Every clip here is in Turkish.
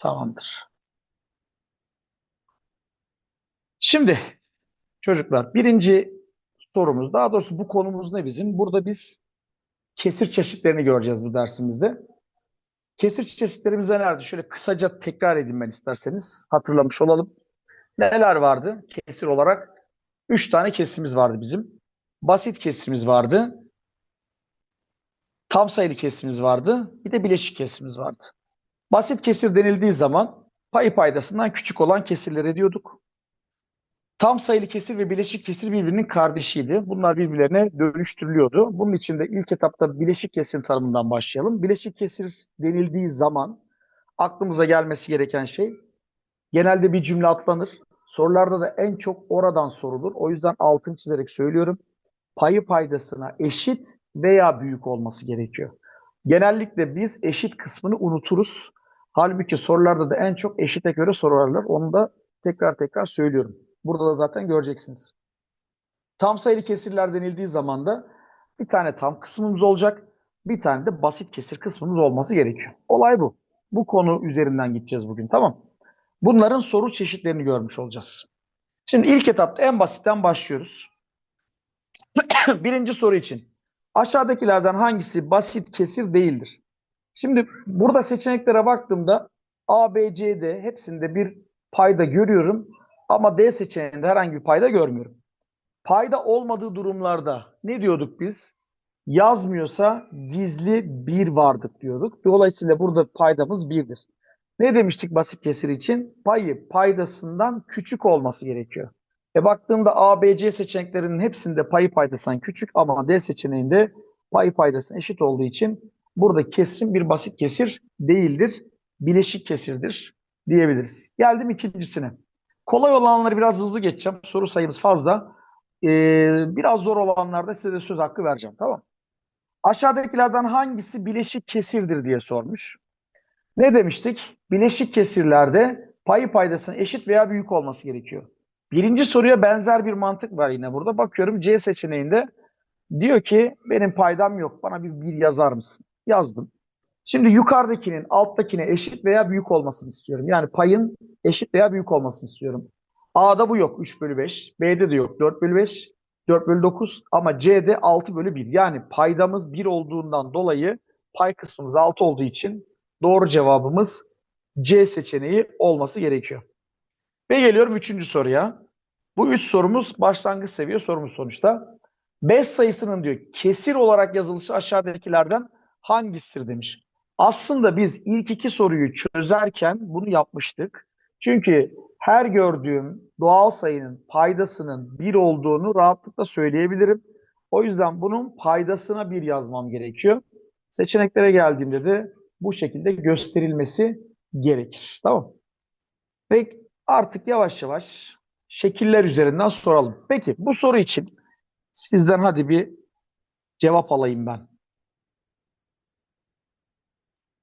Tamamdır. Şimdi çocuklar birinci sorumuz daha doğrusu bu konumuz ne bizim? Burada biz kesir çeşitlerini göreceğiz bu dersimizde. Kesir çeşitlerimiz nelerdi? Şöyle kısaca tekrar edeyim ben isterseniz. Hatırlamış olalım. Neler vardı kesir olarak? Üç tane kesimiz vardı bizim. Basit kesimiz vardı. Tam sayılı kesimiz vardı. Bir de bileşik kesimiz vardı. Basit kesir denildiği zaman payı paydasından küçük olan kesirlere diyorduk. Tam sayılı kesir ve bileşik kesir birbirinin kardeşiydi. Bunlar birbirlerine dönüştürülüyordu. Bunun için de ilk etapta bileşik kesir tanımından başlayalım. Bileşik kesir denildiği zaman aklımıza gelmesi gereken şey genelde bir cümle atlanır. Sorularda da en çok oradan sorulur. O yüzden altını çizerek söylüyorum. Payı paydasına eşit veya büyük olması gerekiyor. Genellikle biz eşit kısmını unuturuz. Halbuki sorularda da en çok eşite göre sorarlar. Onu da tekrar tekrar söylüyorum. Burada da zaten göreceksiniz. Tam sayılı kesirler denildiği zaman da bir tane tam kısmımız olacak. Bir tane de basit kesir kısmımız olması gerekiyor. Olay bu. Bu konu üzerinden gideceğiz bugün. Tamam. Bunların soru çeşitlerini görmüş olacağız. Şimdi ilk etapta en basitten başlıyoruz. Birinci soru için. Aşağıdakilerden hangisi basit kesir değildir? Şimdi burada seçeneklere baktığımda A, B, C, D hepsinde bir payda görüyorum. Ama D seçeneğinde herhangi bir payda görmüyorum. Payda olmadığı durumlarda ne diyorduk biz? Yazmıyorsa gizli bir vardık diyorduk. Dolayısıyla burada paydamız birdir. Ne demiştik basit kesir için? Payı paydasından küçük olması gerekiyor. E baktığımda A, B, C seçeneklerinin hepsinde payı paydasından küçük ama D seçeneğinde payı paydasına eşit olduğu için burada kesin bir basit kesir değildir. Bileşik kesirdir diyebiliriz. Geldim ikincisine. Kolay olanları biraz hızlı geçeceğim. Soru sayımız fazla. Ee, biraz zor olanlarda size de söz hakkı vereceğim. Tamam Aşağıdakilerden hangisi bileşik kesirdir diye sormuş. Ne demiştik? Bileşik kesirlerde payı paydasının eşit veya büyük olması gerekiyor. Birinci soruya benzer bir mantık var yine burada. Bakıyorum C seçeneğinde diyor ki benim paydam yok. Bana bir, bir yazar mısın? Yazdım. Şimdi yukarıdakinin alttakine eşit veya büyük olmasını istiyorum. Yani payın eşit veya büyük olmasını istiyorum. A'da bu yok 3 bölü 5. B'de de yok 4 bölü 5. 4 bölü 9 ama C'de 6 bölü 1. Yani paydamız 1 olduğundan dolayı pay kısmımız 6 olduğu için doğru cevabımız C seçeneği olması gerekiyor. Ve geliyorum 3. soruya. Bu 3 sorumuz başlangıç seviye sorumuz sonuçta. 5 sayısının diyor kesir olarak yazılışı aşağıdakilerden hangisidir demiş. Aslında biz ilk iki soruyu çözerken bunu yapmıştık. Çünkü her gördüğüm doğal sayının paydasının bir olduğunu rahatlıkla söyleyebilirim. O yüzden bunun paydasına bir yazmam gerekiyor. Seçeneklere geldiğimde de bu şekilde gösterilmesi gerekir. Tamam. Ve artık yavaş yavaş şekiller üzerinden soralım. Peki bu soru için sizden hadi bir cevap alayım ben.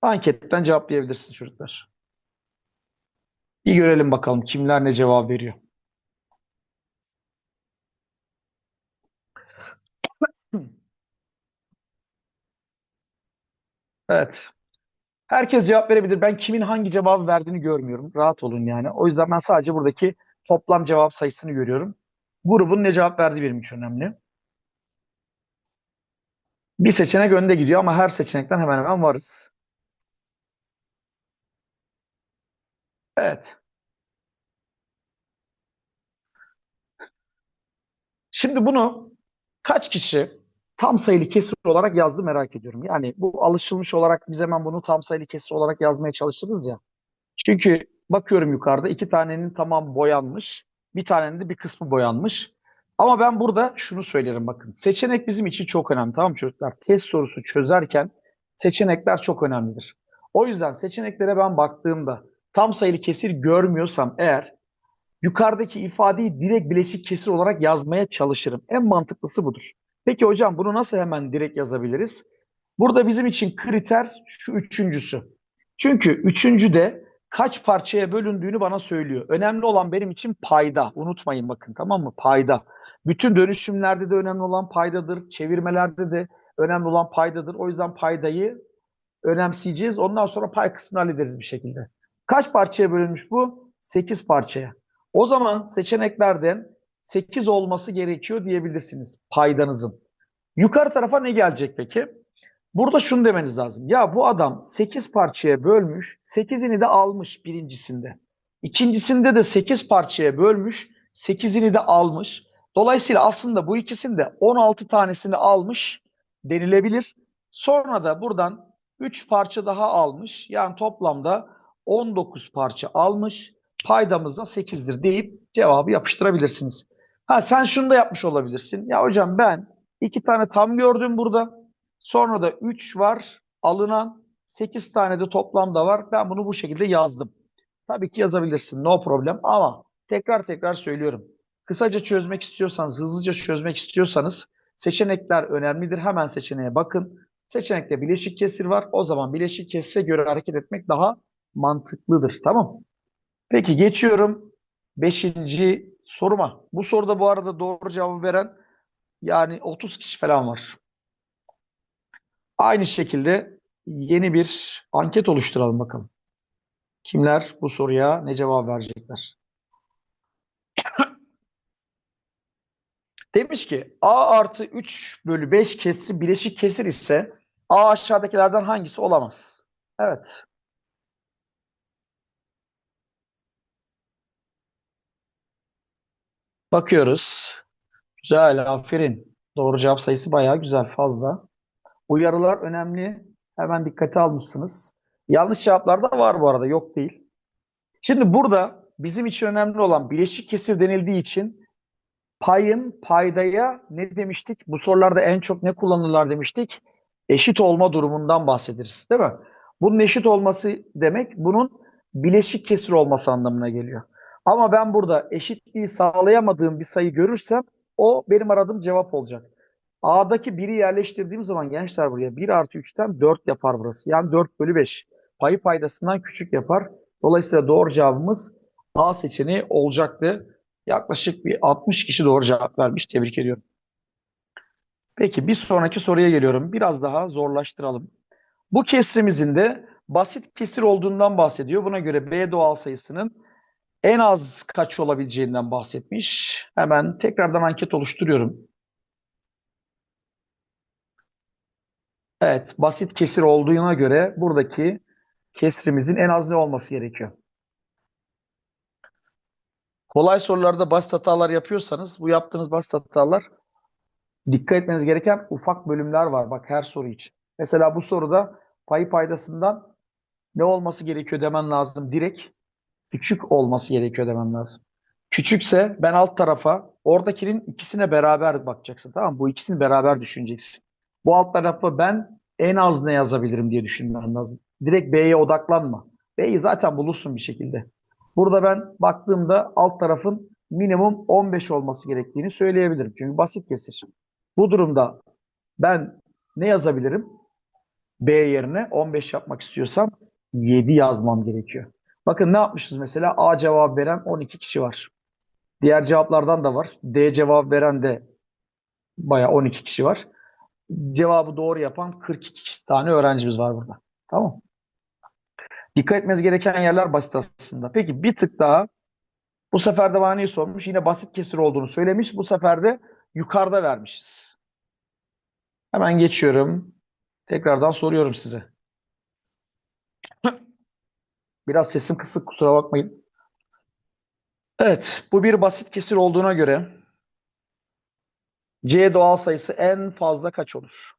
Anketten cevaplayabilirsiniz çocuklar. Bir görelim bakalım kimler ne cevap veriyor. Evet. Herkes cevap verebilir. Ben kimin hangi cevabı verdiğini görmüyorum. Rahat olun yani. O yüzden ben sadece buradaki toplam cevap sayısını görüyorum. Grubun ne cevap verdiği benim için önemli. Bir seçenek önde gidiyor ama her seçenekten hemen hemen varız. Evet. Şimdi bunu kaç kişi tam sayılı kesir olarak yazdı merak ediyorum. Yani bu alışılmış olarak biz hemen bunu tam sayılı kesir olarak yazmaya çalışırız ya. Çünkü bakıyorum yukarıda iki tanenin tamam boyanmış. Bir tanenin de bir kısmı boyanmış. Ama ben burada şunu söylerim bakın. Seçenek bizim için çok önemli tamam mı çocuklar? Test sorusu çözerken seçenekler çok önemlidir. O yüzden seçeneklere ben baktığımda tam sayılı kesir görmüyorsam eğer yukarıdaki ifadeyi direkt bileşik kesir olarak yazmaya çalışırım. En mantıklısı budur. Peki hocam bunu nasıl hemen direkt yazabiliriz? Burada bizim için kriter şu üçüncüsü. Çünkü üçüncü de kaç parçaya bölündüğünü bana söylüyor. Önemli olan benim için payda. Unutmayın bakın tamam mı? Payda. Bütün dönüşümlerde de önemli olan paydadır. Çevirmelerde de önemli olan paydadır. O yüzden paydayı önemseyeceğiz. Ondan sonra pay kısmını hallederiz bir şekilde. Kaç parçaya bölünmüş bu? 8 parçaya. O zaman seçeneklerden 8 olması gerekiyor diyebilirsiniz paydanızın. Yukarı tarafa ne gelecek peki? Burada şunu demeniz lazım. Ya bu adam 8 parçaya bölmüş, 8'ini de almış birincisinde. İkincisinde de 8 parçaya bölmüş, 8'ini de almış. Dolayısıyla aslında bu ikisinde 16 tanesini almış denilebilir. Sonra da buradan 3 parça daha almış. Yani toplamda 19 parça almış. Paydamız da 8'dir deyip cevabı yapıştırabilirsiniz. Ha sen şunu da yapmış olabilirsin. Ya hocam ben iki tane tam gördüm burada. Sonra da 3 var alınan 8 tane de toplamda var. Ben bunu bu şekilde yazdım. Tabii ki yazabilirsin. No problem ama tekrar tekrar söylüyorum. Kısaca çözmek istiyorsanız, hızlıca çözmek istiyorsanız seçenekler önemlidir. Hemen seçeneğe bakın. Seçenekte bileşik kesir var. O zaman bileşik kesire göre hareket etmek daha mantıklıdır. Tamam. Peki geçiyorum 5. soruma. Bu soruda bu arada doğru cevabı veren yani 30 kişi falan var. Aynı şekilde yeni bir anket oluşturalım bakalım. Kimler bu soruya ne cevap verecekler? Demiş ki A artı 3 bölü 5 kesri bileşik kesir ise A aşağıdakilerden hangisi olamaz? Evet. Bakıyoruz. Güzel, aferin. Doğru cevap sayısı bayağı güzel, fazla. Uyarılar önemli. Hemen dikkate almışsınız. Yanlış cevaplar da var bu arada, yok değil. Şimdi burada bizim için önemli olan bileşik kesir denildiği için payın paydaya ne demiştik? Bu sorularda en çok ne kullanırlar demiştik? Eşit olma durumundan bahsederiz, değil mi? Bunun eşit olması demek bunun bileşik kesir olması anlamına geliyor. Ama ben burada eşitliği sağlayamadığım bir sayı görürsem o benim aradığım cevap olacak. A'daki 1'i yerleştirdiğim zaman gençler buraya 1 artı 3'ten 4 yapar burası. Yani 4 bölü 5. Payı paydasından küçük yapar. Dolayısıyla doğru cevabımız A seçeneği olacaktı. Yaklaşık bir 60 kişi doğru cevap vermiş. Tebrik ediyorum. Peki bir sonraki soruya geliyorum. Biraz daha zorlaştıralım. Bu kesrimizin de basit kesir olduğundan bahsediyor. Buna göre B doğal sayısının en az kaç olabileceğinden bahsetmiş. Hemen tekrardan anket oluşturuyorum. Evet, basit kesir olduğuna göre buradaki kesrimizin en az ne olması gerekiyor? Kolay sorularda basit hatalar yapıyorsanız bu yaptığınız basit hatalar dikkat etmeniz gereken ufak bölümler var bak her soru için. Mesela bu soruda payı paydasından ne olması gerekiyor demen lazım. Direkt küçük olması gerekiyor demen lazım. Küçükse ben alt tarafa oradakinin ikisine beraber bakacaksın tamam mı? Bu ikisini beraber düşüneceksin. Bu alt tarafa ben en az ne yazabilirim diye düşünmen lazım. Direkt B'ye odaklanma. B'yi zaten bulursun bir şekilde. Burada ben baktığımda alt tarafın minimum 15 olması gerektiğini söyleyebilirim. Çünkü basit kesir. Bu durumda ben ne yazabilirim? B yerine 15 yapmak istiyorsam 7 yazmam gerekiyor. Bakın ne yapmışız mesela? A cevap veren 12 kişi var. Diğer cevaplardan da var. D cevap veren de baya 12 kişi var. Cevabı doğru yapan 42 tane öğrencimiz var burada. Tamam. Dikkat etmeniz gereken yerler basit aslında. Peki bir tık daha bu sefer de bana neyi sormuş? Yine basit kesir olduğunu söylemiş. Bu sefer de yukarıda vermişiz. Hemen geçiyorum. Tekrardan soruyorum size. Biraz sesim kısık kusura bakmayın. Evet, bu bir basit kesir olduğuna göre C doğal sayısı en fazla kaç olur?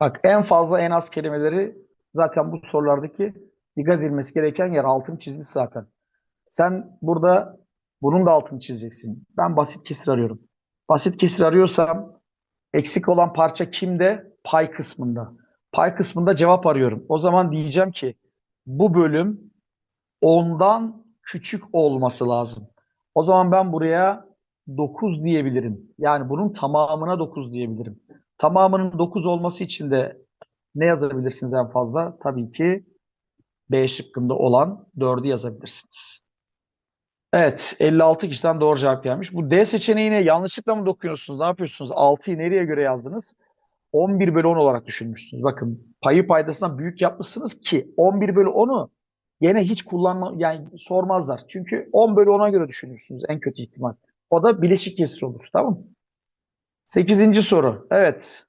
Bak en fazla en az kelimeleri zaten bu sorulardaki dikkat edilmesi gereken yer altını çizmiş zaten. Sen burada bunun da altını çizeceksin. Ben basit kesir arıyorum. Basit kesir arıyorsam eksik olan parça kimde? Pay kısmında. Pay kısmında cevap arıyorum. O zaman diyeceğim ki bu bölüm ondan küçük olması lazım. O zaman ben buraya 9 diyebilirim. Yani bunun tamamına 9 diyebilirim. Tamamının 9 olması için de ne yazabilirsiniz en fazla? Tabii ki B şıkkında olan 4'ü yazabilirsiniz. Evet, 56 kişiden doğru cevap gelmiş. Bu D seçeneğine yanlışlıkla mı dokunuyorsunuz? Ne yapıyorsunuz? 6'yı nereye göre yazdınız? 11 bölü 10 olarak düşünmüşsünüz. Bakın payı paydasından büyük yapmışsınız ki 11 bölü 10'u gene hiç kullanma yani sormazlar. Çünkü 10 bölü 10'a göre düşünürsünüz en kötü ihtimal. O da bileşik kesir olur. Tamam mı? 8. soru. Evet.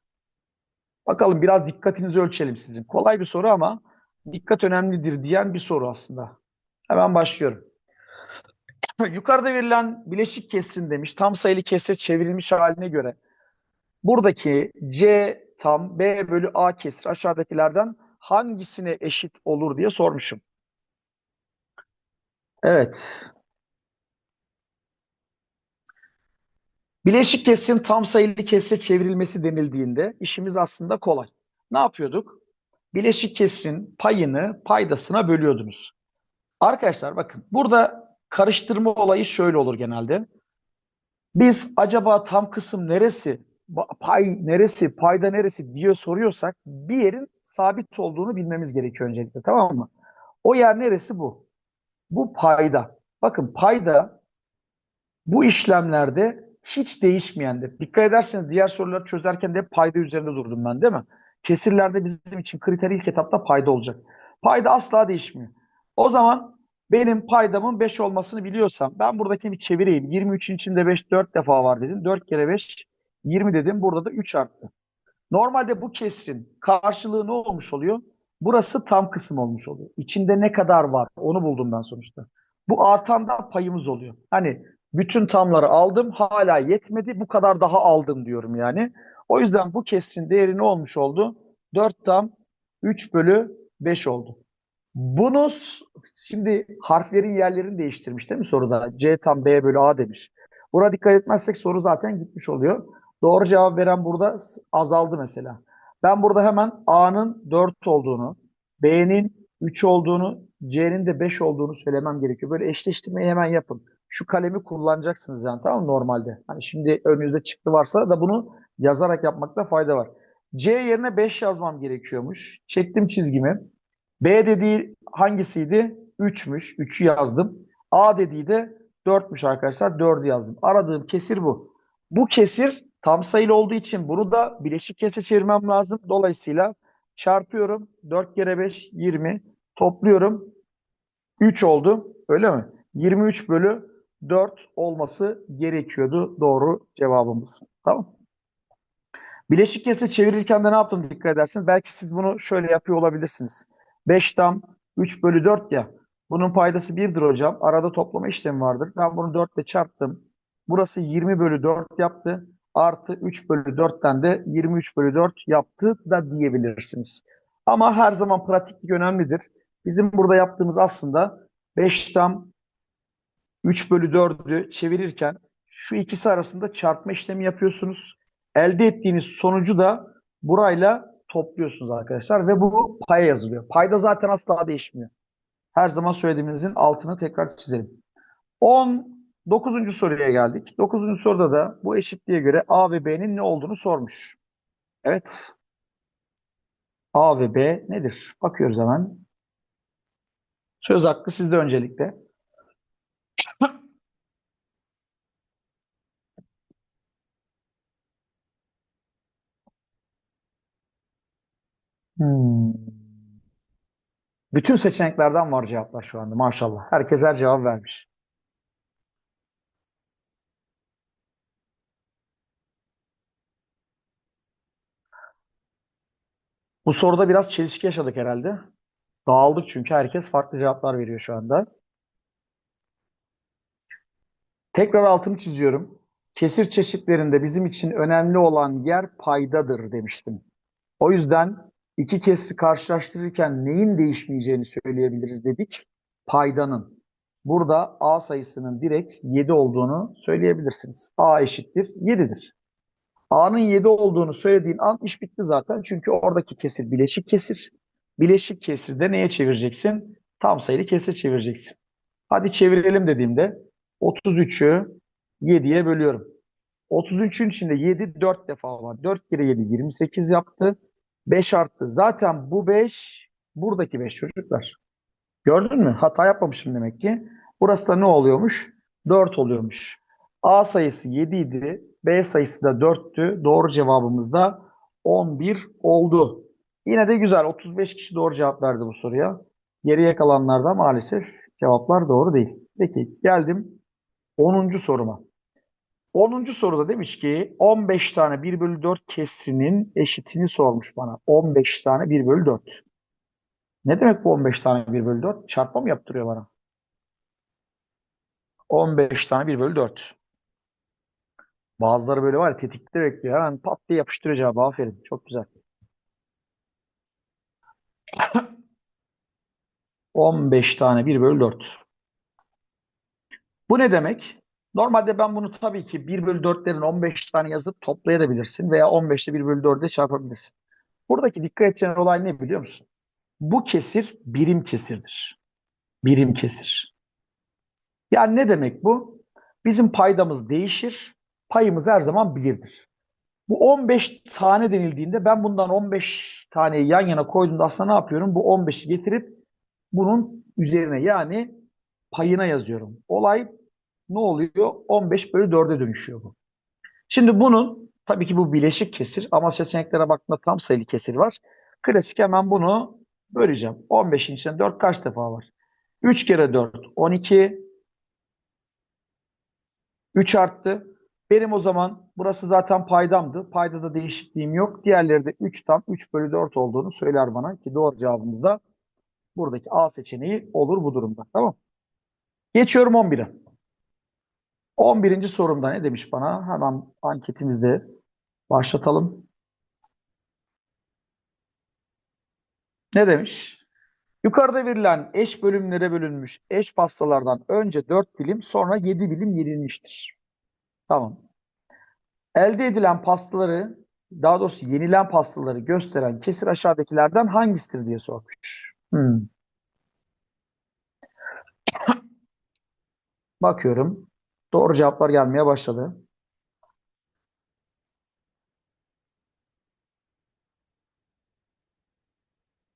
Bakalım biraz dikkatinizi ölçelim sizin. Kolay bir soru ama dikkat önemlidir diyen bir soru aslında. Hemen başlıyorum. Yukarıda verilen bileşik kesirin demiş. Tam sayılı kesre çevrilmiş haline göre buradaki C tam B bölü A kesir aşağıdakilerden hangisine eşit olur diye sormuşum. Evet. Bileşik kesirin tam sayılı kesre çevrilmesi denildiğinde işimiz aslında kolay. Ne yapıyorduk? Bileşik kesirin payını paydasına bölüyordunuz. Arkadaşlar bakın burada karıştırma olayı şöyle olur genelde. Biz acaba tam kısım neresi, pay neresi, payda neresi diye soruyorsak bir yerin sabit olduğunu bilmemiz gerekiyor öncelikle tamam mı? O yer neresi bu? Bu payda. Bakın payda bu işlemlerde hiç değişmeyendir. Dikkat ederseniz diğer soruları çözerken de payda üzerinde durdum ben değil mi? Kesirlerde bizim için kriter ilk etapta payda olacak. Payda asla değişmiyor. O zaman benim paydamın 5 olmasını biliyorsam ben buradaki bir çevireyim. 23'ün içinde 5 4 defa var dedim. 4 kere 5 20 dedim. Burada da 3 arttı. Normalde bu kesrin karşılığı ne olmuş oluyor? Burası tam kısım olmuş oluyor. İçinde ne kadar var onu buldum ben sonuçta. Bu artan da payımız oluyor. Hani bütün tamları aldım hala yetmedi bu kadar daha aldım diyorum yani. O yüzden bu kesrin değeri ne olmuş oldu? 4 tam 3 bölü 5 oldu. Bunu şimdi harflerin yerlerini değiştirmiş değil mi soruda? C tam B bölü A demiş. Buna dikkat etmezsek soru zaten gitmiş oluyor. Doğru cevap veren burada azaldı mesela. Ben burada hemen A'nın 4 olduğunu, B'nin 3 olduğunu, C'nin de 5 olduğunu söylemem gerekiyor. Böyle eşleştirmeyi hemen yapın. Şu kalemi kullanacaksınız yani tamam mı normalde? Hani şimdi önünüzde çıktı varsa da bunu yazarak yapmakta fayda var. C yerine 5 yazmam gerekiyormuş. Çektim çizgimi. B dediği hangisiydi? 3'müş. 3'ü yazdım. A dediği de 4'müş arkadaşlar. 4'ü yazdım. Aradığım kesir bu. Bu kesir tam sayılı olduğu için bunu da bileşik kesre çevirmem lazım. Dolayısıyla çarpıyorum. 4 kere 5 20. Topluyorum. 3 oldu. Öyle mi? 23 bölü 4 olması gerekiyordu. Doğru cevabımız. Tamam. Bileşik kesre çevirirken de ne yaptım dikkat ederseniz. Belki siz bunu şöyle yapıyor olabilirsiniz. 5 tam 3 bölü 4 ya. Bunun paydası 1'dir hocam. Arada toplama işlemi vardır. Ben bunu 4 ile çarptım. Burası 20 bölü 4 yaptı. Artı 3 bölü 4'ten de 23 bölü 4 yaptı da diyebilirsiniz. Ama her zaman pratiklik önemlidir. Bizim burada yaptığımız aslında 5 tam 3 bölü 4'ü çevirirken şu ikisi arasında çarpma işlemi yapıyorsunuz. Elde ettiğiniz sonucu da burayla topluyorsunuz arkadaşlar ve bu paya yazılıyor. Payda zaten asla değişmiyor. Her zaman söylediğimizin altını tekrar çizelim. 19. soruya geldik. 9. soruda da bu eşitliğe göre A ve B'nin ne olduğunu sormuş. Evet. A ve B nedir? Bakıyoruz hemen. Söz hakkı sizde öncelikle. Hmm. Bütün seçeneklerden var cevaplar şu anda maşallah. Herkes her cevap vermiş. Bu soruda biraz çelişki yaşadık herhalde. Dağıldık çünkü herkes farklı cevaplar veriyor şu anda. Tekrar altını çiziyorum. Kesir çeşitlerinde bizim için önemli olan yer paydadır demiştim. O yüzden iki kesri karşılaştırırken neyin değişmeyeceğini söyleyebiliriz dedik. Paydanın. Burada A sayısının direkt 7 olduğunu söyleyebilirsiniz. A eşittir 7'dir. A'nın 7 olduğunu söylediğin an iş bitti zaten. Çünkü oradaki kesir bileşik kesir. Bileşik kesirde neye çevireceksin? Tam sayılı kesir çevireceksin. Hadi çevirelim dediğimde 33'ü 7'ye bölüyorum. 33'ün içinde 7 4 defa var. 4 kere 7 28 yaptı. 5 arttı. Zaten bu 5 buradaki 5 çocuklar. Gördün mü? Hata yapmamışım demek ki. Burası da ne oluyormuş? 4 oluyormuş. A sayısı 7 idi. B sayısı da 4'tü. Doğru cevabımız da 11 oldu. Yine de güzel. 35 kişi doğru cevap verdi bu soruya. Geriye kalanlarda maalesef cevaplar doğru değil. Peki geldim 10. soruma. 10. soruda demiş ki 15 tane 1 bölü 4 kesrinin eşitini sormuş bana. 15 tane 1 bölü 4. Ne demek bu 15 tane 1 bölü 4? Çarpma mı yaptırıyor bana? 15 tane 1 bölü 4. Bazıları böyle var ya tetikte bekliyor. Hemen pat diye yapıştırıyor cevabı. Aferin. Çok güzel. 15 tane 1 bölü 4. Bu ne demek? Normalde ben bunu tabii ki 1 bölü 4'lerin 15 tane yazıp toplayabilirsin veya 15'te 1 bölü 4'e çarpabilirsin. Buradaki dikkat edeceğin olay ne biliyor musun? Bu kesir birim kesirdir. Birim kesir. Yani ne demek bu? Bizim paydamız değişir, payımız her zaman birdir. Bu 15 tane denildiğinde ben bundan 15 taneyi yan yana koyduğumda aslında ne yapıyorum? Bu 15'i getirip bunun üzerine yani payına yazıyorum. Olay ne oluyor? 15 bölü 4'e dönüşüyor bu. Şimdi bunun tabii ki bu bileşik kesir ama seçeneklere baktığımda tam sayılı kesir var. Klasik hemen bunu böleceğim. 15'in içinde 4 kaç defa var? 3 kere 4 12 3 arttı. Benim o zaman burası zaten paydamdı. Paydada değişikliğim yok. Diğerleri de 3 tam 3 bölü 4 olduğunu söyler bana ki doğru cevabımız da buradaki A seçeneği olur bu durumda. Tamam. Geçiyorum 11'e. 11. sorumda ne demiş bana? Hemen anketimizde başlatalım. Ne demiş? Yukarıda verilen eş bölümlere bölünmüş eş pastalardan önce 4 bilim sonra 7 bilim yenilmiştir. Tamam. Elde edilen pastaları, daha doğrusu yenilen pastaları gösteren kesir aşağıdakilerden hangisidir diye sormuş. Hmm. Bakıyorum. Doğru cevaplar gelmeye başladı.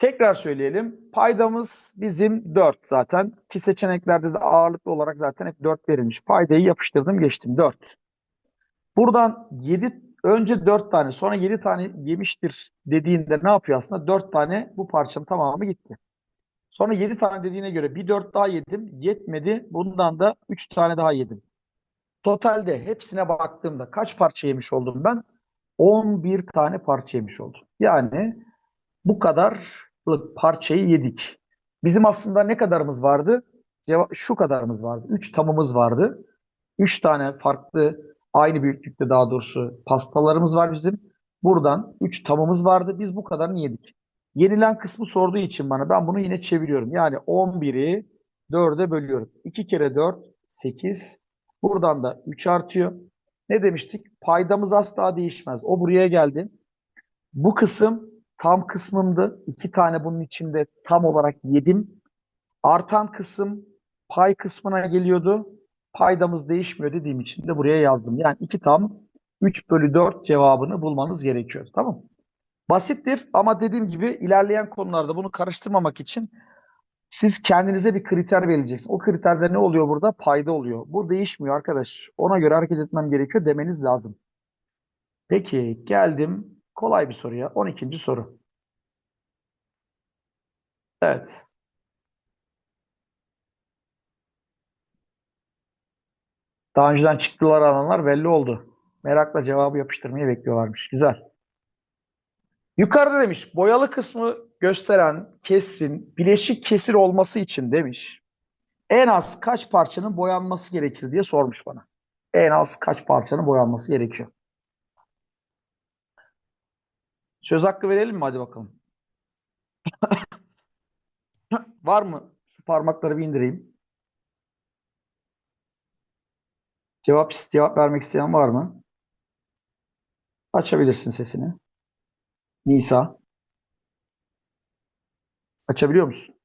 Tekrar söyleyelim. Paydamız bizim 4 zaten. Ki seçeneklerde de ağırlıklı olarak zaten hep 4 verilmiş. Paydayı yapıştırdım geçtim 4. Buradan 7 önce 4 tane sonra 7 tane yemiştir dediğinde ne yapıyor aslında? 4 tane bu parçanın tamamı gitti. Sonra 7 tane dediğine göre bir 4 daha yedim. Yetmedi. Bundan da 3 tane daha yedim. Totalde hepsine baktığımda kaç parça yemiş oldum ben? 11 tane parça yemiş oldum. Yani bu kadarlık parçayı yedik. Bizim aslında ne kadarımız vardı? Cevap şu kadarımız vardı. 3 tamımız vardı. 3 tane farklı aynı büyüklükte daha doğrusu pastalarımız var bizim. Buradan 3 tamımız vardı. Biz bu kadarını yedik. Yenilen kısmı sorduğu için bana ben bunu yine çeviriyorum. Yani 11'i 4'e bölüyorum. 2 kere 4 8. Buradan da 3 artıyor. Ne demiştik? Paydamız asla değişmez. O buraya geldi. Bu kısım tam kısmımdı. 2 tane bunun içinde tam olarak yedim. Artan kısım pay kısmına geliyordu. Paydamız değişmiyor dediğim için de buraya yazdım. Yani 2 tam 3 bölü 4 cevabını bulmanız gerekiyor. Tamam Basittir ama dediğim gibi ilerleyen konularda bunu karıştırmamak için siz kendinize bir kriter belirleyeceksiniz. O kriterde ne oluyor burada? Payda oluyor. Bu değişmiyor arkadaş. Ona göre hareket etmem gerekiyor demeniz lazım. Peki geldim kolay bir soruya. 12. soru. Evet. Daha önceden çıktılar alanlar belli oldu. Merakla cevabı yapıştırmayı bekliyorlarmış. Güzel. Yukarıda demiş boyalı kısmı gösteren kesrin bileşik kesir olması için demiş. En az kaç parçanın boyanması gerekir diye sormuş bana. En az kaç parçanın boyanması gerekiyor. Söz hakkı verelim mi? Hadi bakalım. Var mı? Şu parmakları bir indireyim. Cevap, cevap vermek isteyen var mı? Açabilirsin sesini. Nisa. Açabiliyor musun?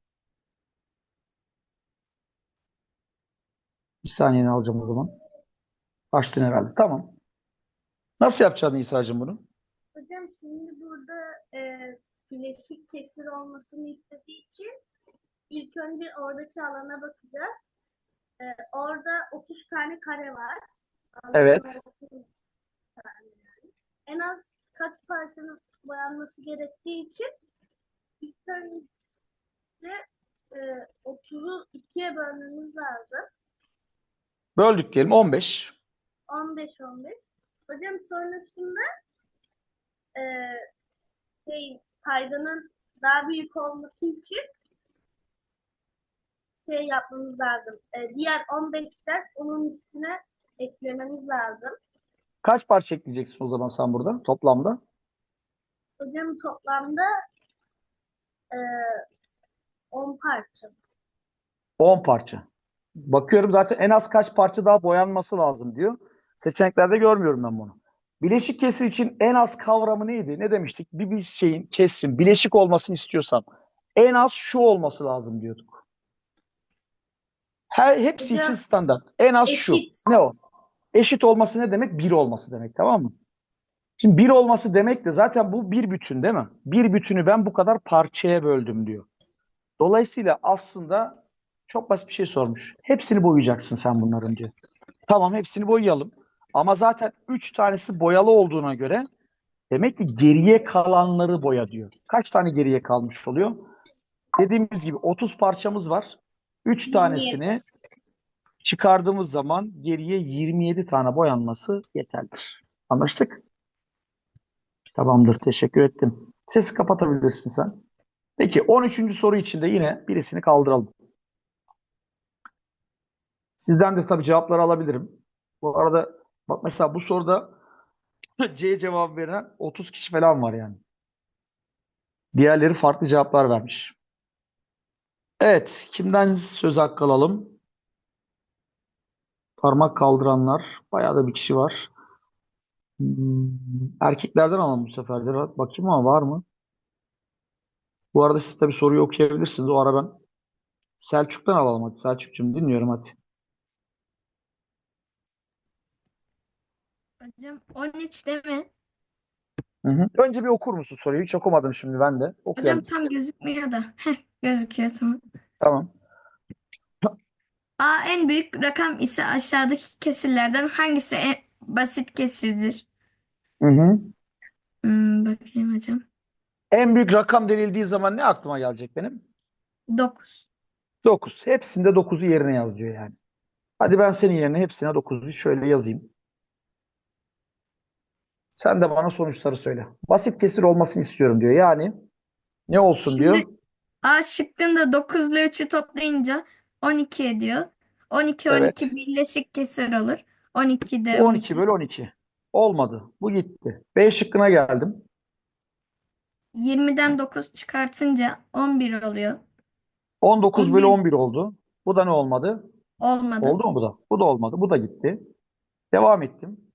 Bir saniyeni alacağım o zaman. Açtın herhalde. Tamam. Nasıl yapacaksın Nisa'cığım bunu? Hocam şimdi burada e, bileşik kesir olmasını istediği için ilk önce oradaki alana bakacağız. E, orada 30 tane kare var. Evet. 30 tane yani. En az kaç parçanın boyanması gerektiği için ilk önce e, 30'u ikiye bölmemiz lazım. Böldük diyelim 15. 15-15. Hocam sonrasında e, şey, paydanın daha büyük olması için şey yapmamız lazım. E, diğer 15'ten onun üstüne eklememiz lazım. Kaç parça ekleyeceksin o zaman sen burada toplamda? Hocam toplamda e, 10 parça. 10 parça. Bakıyorum zaten en az kaç parça daha boyanması lazım diyor. Seçeneklerde görmüyorum ben bunu. Bileşik kesir için en az kavramı neydi? Ne demiştik? Bir, bir şeyin kesrin bileşik olmasını istiyorsam en az şu olması lazım diyorduk. Her, hepsi için Hocam, standart. En az şu. eşit. Ne o? Eşit olması ne demek? Bir olması demek. Tamam mı? Şimdi bir olması demek de zaten bu bir bütün değil mi? Bir bütünü ben bu kadar parçaya böldüm diyor. Dolayısıyla aslında çok basit bir şey sormuş. Hepsini boyayacaksın sen bunların diyor. Tamam hepsini boyayalım. Ama zaten 3 tanesi boyalı olduğuna göre demek ki geriye kalanları boya diyor. Kaç tane geriye kalmış oluyor? Dediğimiz gibi 30 parçamız var. 3 tanesini çıkardığımız zaman geriye 27 tane boyanması yeterlidir. Anlaştık? Tamamdır. Teşekkür ettim. Sesi kapatabilirsin sen. Peki 13. soru için de yine birisini kaldıralım. Sizden de tabii cevapları alabilirim. Bu arada bak mesela bu soruda C cevabı veren 30 kişi falan var yani. Diğerleri farklı cevaplar vermiş. Evet, kimden söz hakkı alalım? Parmak kaldıranlar bayağı da bir kişi var. Hmm, erkeklerden alalım bu sefer de. Bakayım ama var mı? Bu arada siz tabii soruyu okuyabilirsiniz. O ara ben Selçuk'tan alalım hadi. Selçuk'cum dinliyorum hadi. Hocam 13 değil mi? Hı hı. Önce bir okur musun soruyu? Hiç okumadım şimdi ben de. Hocam Okuyalım. tam gözükmüyor da. Heh, gözüküyor tamam. Tamam. A en büyük rakam ise aşağıdaki kesirlerden hangisi en basit kesirdir? Hı hı. Hmm, bakayım hocam. En büyük rakam denildiği zaman ne aklıma gelecek benim? 9. 9. Hepsinde 9'u yerine yaz diyor yani. Hadi ben senin yerine hepsine 9'u şöyle yazayım. Sen de bana sonuçları söyle. Basit kesir olmasını istiyorum diyor. Yani ne olsun Şimdi diyor? A şıkkında 9 ile 3'ü toplayınca 12 ediyor. 12 Evet. 12 birleşik kesir olur. 12 de Bu 12 bölü 12. Olmadı. Bu gitti. B şıkkına geldim. 20'den 9 çıkartınca 11 oluyor. 19 bölü 11 11 oldu. Bu da ne olmadı? olmadı. Oldu mu bu da? Bu da olmadı. Bu da gitti. Devam ettim.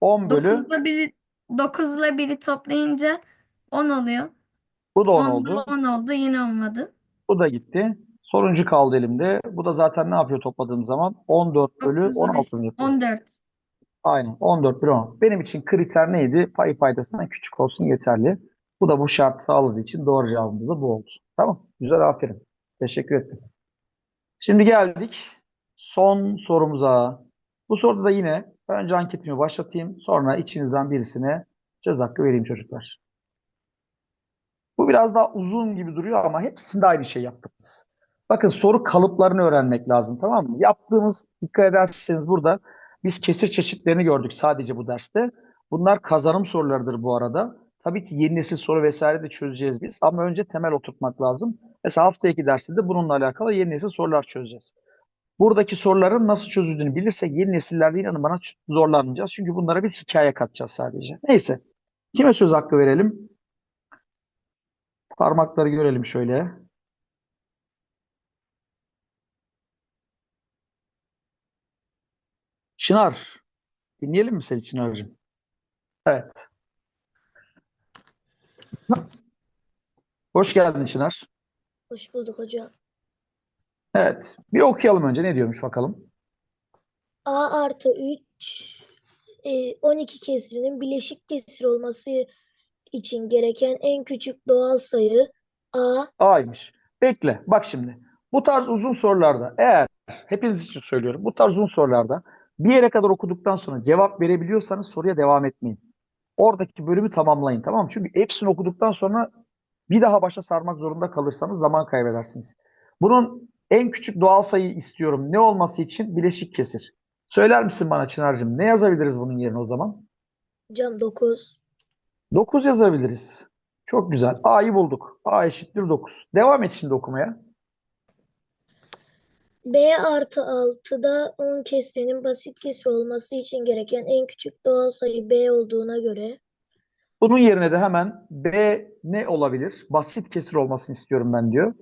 10 bölü 9 ile 1'i 9 ile 1'i toplayınca 10 oluyor. bu da 10 10 da oldu. 10 oldu yine olmadı. Bu da gitti. Sonuncu kaldı elimde. Bu da zaten ne yapıyor topladığım zaman? 14 bölü 9 ile 16 5 yapıyor. 14. Aynen. 14 bölü 16. Benim için kriter neydi? Payı paydasından küçük olsun yeterli. Bu da bu şartı sağladığı için doğru cevabımız da bu oldu. Tamam. Güzel aferin. Teşekkür ettim. Şimdi geldik son sorumuza. Bu soruda da yine önce anketimi başlatayım. Sonra içinizden birisine söz hakkı vereyim çocuklar. Bu biraz daha uzun gibi duruyor ama hepsinde aynı şey yaptık biz. Bakın soru kalıplarını öğrenmek lazım tamam mı? Yaptığımız dikkat ederseniz burada biz kesir çeşitlerini gördük sadece bu derste. Bunlar kazanım sorularıdır bu arada. Tabii ki yeni nesil soru vesaire de çözeceğiz biz. Ama önce temel oturtmak lazım. Mesela haftaki derste de bununla alakalı yeni nesil sorular çözeceğiz. Buradaki soruların nasıl çözüldüğünü bilirsek yeni nesillerde inanın bana zorlanmayacağız. Çünkü bunlara biz hikaye katacağız sadece. Neyse. Kime söz hakkı verelim? Parmakları görelim şöyle. Çınar. Dinleyelim mi seni Çınar'cığım? Evet. Hoş geldin Çınar. Hoş bulduk hocam. Evet. Bir okuyalım önce. Ne diyormuş bakalım. A artı 3 e, 12 kesirinin bileşik kesir olması için gereken en küçük doğal sayı A A'ymış. Bekle. Bak şimdi. Bu tarz uzun sorularda eğer hepiniz için söylüyorum. Bu tarz uzun sorularda bir yere kadar okuduktan sonra cevap verebiliyorsanız soruya devam etmeyin. Oradaki bölümü tamamlayın tamam mı? Çünkü hepsini okuduktan sonra bir daha başa sarmak zorunda kalırsanız zaman kaybedersiniz. Bunun en küçük doğal sayı istiyorum. Ne olması için? Bileşik kesir. Söyler misin bana Çınar'cığım? Ne yazabiliriz bunun yerine o zaman? Hocam 9. 9 yazabiliriz. Çok güzel. A'yı bulduk. A eşittir 9. Devam et şimdi okumaya. B artı 6'da 10 kesirinin basit kesir olması için gereken en küçük doğal sayı B olduğuna göre Bunun yerine de hemen B ne olabilir? Basit kesir olmasını istiyorum ben diyor.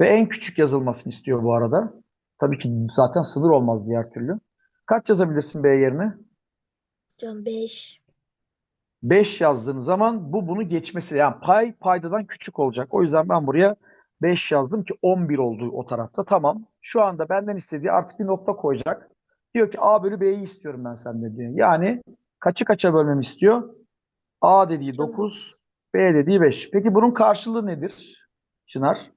Ve en küçük yazılmasını istiyor bu arada. Tabii ki zaten sınır olmaz diğer türlü. Kaç yazabilirsin B yerine? hocam 5. 5 yazdığın zaman bu bunu geçmesi yani pay paydadan küçük olacak. O yüzden ben buraya 5 yazdım ki 11 oldu o tarafta. Tamam. Şu anda benden istediği artık bir nokta koyacak. Diyor ki A bölü B'yi istiyorum ben senden diyor. Yani kaçı kaça bölmemi istiyor? A dediği Tamam. 9, B dediği 5. Peki bunun karşılığı nedir Çınar?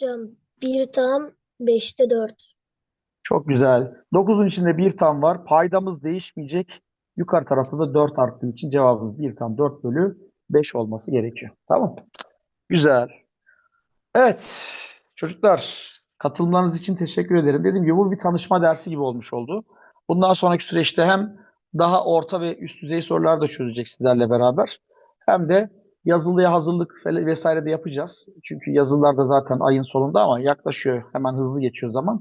Hocam 1 tam 5'te 4. Çok güzel. 9'un içinde bir tam var. Paydamız değişmeyecek. Yukarı tarafta da 4 arttığı için cevabımız 1 tam 4 bölü 5 olması gerekiyor. Tamam. Güzel. Evet. Çocuklar katılımlarınız için teşekkür ederim. Dediğim gibi bu bir tanışma dersi gibi olmuş oldu. Bundan sonraki süreçte hem daha orta ve üst düzey sorular da çözecek sizlerle beraber. Hem de yazılıya hazırlık vesaire de yapacağız. Çünkü yazılılar da zaten ayın sonunda ama yaklaşıyor. Hemen hızlı geçiyor zaman.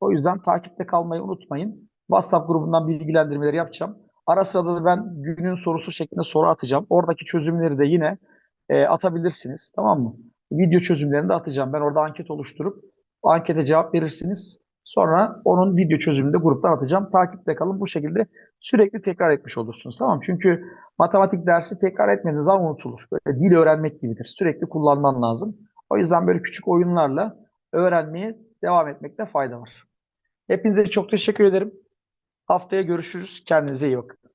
O yüzden takipte kalmayı unutmayın. WhatsApp grubundan bilgilendirmeleri yapacağım. Ara sırada da ben günün sorusu şeklinde soru atacağım. Oradaki çözümleri de yine e, atabilirsiniz. Tamam mı? Video çözümlerini de atacağım. Ben orada anket oluşturup ankete cevap verirsiniz. Sonra onun video çözümünü de gruptan atacağım. Takipte kalın. Bu şekilde sürekli tekrar etmiş olursunuz. Tamam? Çünkü matematik dersi tekrar etmediğiniz zaman unutulur. Böyle dil öğrenmek gibidir. Sürekli kullanman lazım. O yüzden böyle küçük oyunlarla öğrenmeye devam etmekte fayda var. Hepinize çok teşekkür ederim. Haftaya görüşürüz. Kendinize iyi bakın.